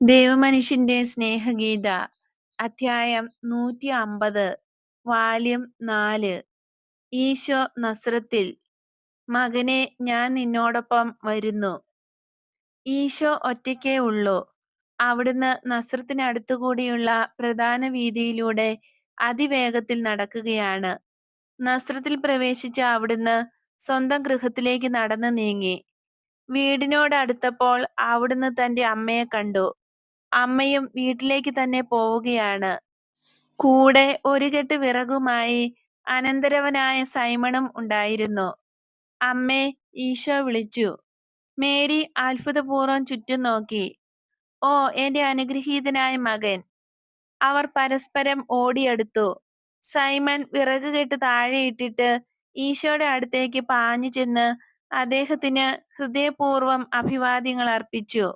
ദൈവമനുഷ്യന്റെ സ്നേഹഗീത അധ്യായം നൂറ്റി അമ്പത് വാല്യം നാല്. ഈശോ നസ്രത്തിൽ മകനെ ഞാൻ നിന്നോടൊപ്പം വരുന്നു. ഈശോ ഒറ്റയ്ക്കേ ഉള്ളൂ. അവിടുന്ന് നസ്രത്തിനടുത്തുകൂടിയുള്ള പ്രധാന വീതിയിലൂടെ അതിവേഗത്തിൽ നടക്കുകയാണ്. നസ്രത്തിൽ പ്രവേശിച്ച അവിടുന്ന് സ്വന്തം ഗൃഹത്തിലേക്ക് നടന്നു നീങ്ങി. വീടിനോടടുത്തപ്പോൾ അവിടുന്ന് തന്റെ അമ്മയെ കണ്ടു. അമ്മയും വീട്ടിലേക്ക് തന്നെ പോവുകയാണ്. കൂടെ ഒരു കെട്ട് വിറകുമായി അനന്തരവനായ സൈമണും ഉണ്ടായിരുന്നു. അമ്മേ ഈശോ വിളിച്ചു. മേരി അത്ഭുതപൂർവം ചുറ്റും നോക്കി. ഓ എന്റെ അനുഗ്രഹീതനായ മകൻ. അവർ പരസ്പരം ഓടിയെടുത്തു. സൈമൺ വിറക് കെട്ട് താഴെയിട്ടിട്ട് ഈശോയുടെ അടുത്തേക്ക് പാഞ്ഞു ചെന്ന് അദ്ദേഹത്തിന് ഹൃദയപൂർവം അഭിവാദ്യങ്ങൾ അർപ്പിച്ചു.